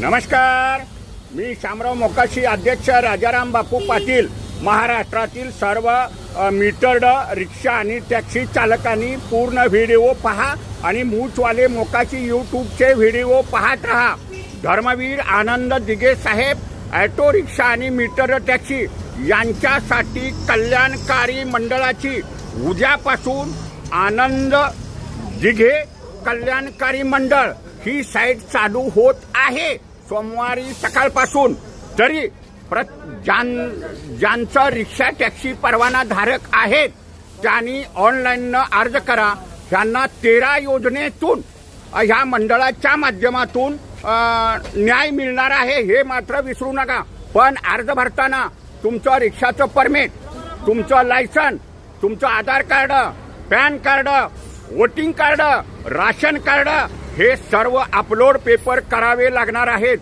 नमस्कार. मी शामराव मोकाशी अध्यक्ष राजाराम बापू पाटील महाराष्ट्रातील सर्व मीटर्ड रिक्षा आणि टॅक्सी चालकांनी पूर्ण व्हिडिओ पहा आणि मूचवाले मोकाशी यूट्यूबचे व्हिडिओ पाहत राहा. धर्मवीर आनंद दिगे साहेब ॲटो रिक्षा आणि मीटर टॅक्सी यांच्यासाठी कल्याणकारी मंडळाची उद्यापासून आनंद दिघे कल्याणकारी मंडळ ही साईट चालू होत आहे. सोमवारी सकाळपासून तरी प्र ज्यां ज्यांचा रिक्षा टॅक्सी परवाना धारक आहेत त्यांनी ऑनलाईननं अर्ज करा. ह्यांना तेरा योजनेतून ह्या मंडळाच्या माध्यमातून न्याय मिळणार आहे हे मात्र विसरू नका. पण अर्ज भरताना तुमचं रिक्षाचं परमिट तुमचं लायसन तुमचं Aadhaar card PAN card voting card ration card हे सर्व अपलोड पेपर करावे लागणार आहेत.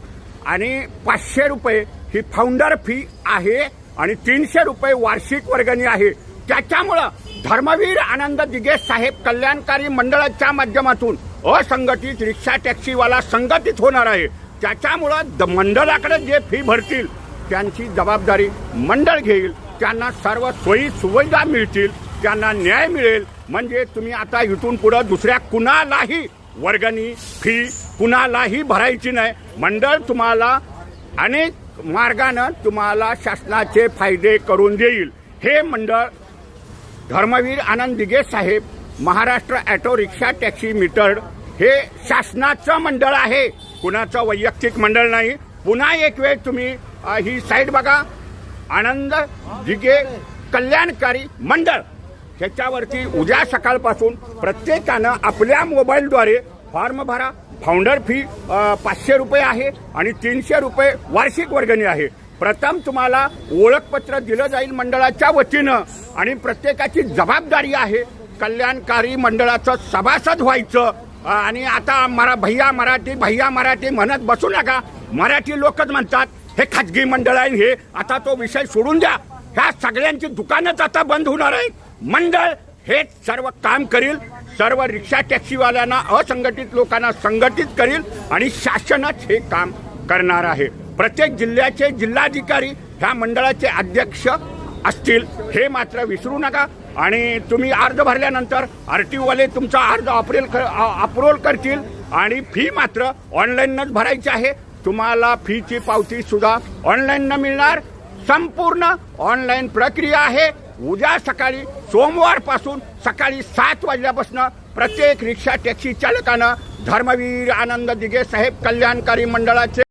आणि पाचशे रुपये ही फाउंडर फी आहे आणि तीनशे रुपये वार्षिक वर्गणी आहे. त्याच्यामुळं धर्मवीर आनंद दिगे साहेब कल्याणकारी मंडळाच्या माध्यमातून असंघटित रिक्षा टॅक्सीवाला संघटित होणार आहे. त्याच्यामुळं द- मंडळाकडे जे फी भरतील त्यांची जबाबदारी मंडळ घेईल. त्यांना सर्व सोयी सुविधा मिळतील. त्यांना न्याय मिळेल. म्हणजे तुम्ही आता इथून पुढं दुसऱ्या कुणालाही वर्गणी फी कुणालाही भरायची नाही. मंडळ तुम्हाला अनेक मार्गानं तुम्हाला शासनाचे फायदे करून देईल. हे मंडळ धर्मवीर आनंद दिगे साहेब Maharashtra auto rickshaw taxi metered हे शासनाचं मंडळ आहे. कुणाचं वैयक्तिक मंडळ नाही. पुन्हा एक वेळ तुम्ही ही साईड बघा. आनंद दिगे कल्याणकारी मंडळ. ह्याच्यावरती उद्या सकाळपासून प्रत्येकानं आपल्या मोबाईलद्वारे फॉर्म भरा. फाउंडर फी पाचशे रुपये आहे आणि तीनशे रुपये वार्षिक वर्गणी आहे. प्रथम तुम्हाला ओळखपत्र दिलं जाईल मंडळाच्या वतीनं आणि प्रत्येकाची जबाबदारी आहे. कल्याणकारी मंडळाचं सभासद व्हायचं. आणि आता मरा भैया मराठी भैया मराठी म्हणत बसू नका. मराठी लोकच म्हणतात हे खाजगी मंडळ आहे हे आता तो विषय सोडून द्या. ह्या सगळ्यांची दुकानच आता बंद होणार आहेत. मंडळ हे सर्व काम करील. सर्व रिक्षा टॅक्सीवाल्यांना असंघटित लोकांना संघटित करील आणि शासनच हे काम करणार आहे. प्रत्येक जिल्ह्याचे जिल्हाधिकारी ह्या मंडळाचे अध्यक्ष असतील हे मात्र विसरू नका. आणि तुम्ही अर्ज भरल्यानंतर आर टी ओवाले तुमचा अर्ज अप्रेल अप्रोल करतील. आणि फी मात्र ऑनलाईनच भरायची आहे. तुम्हाला फीची पावती सुद्धा ऑनलाईन मिळणार. संपूर्ण ऑनलाईन प्रक्रिया आहे. उद्या सकाळी सोमवारपासून सकाळी सात वाजल्यापासून प्रत्येक रिक्षा टॅक्सी चालकानं धर्मवीर आनंद दिगे साहेब कल्याणकारी मंडळाचे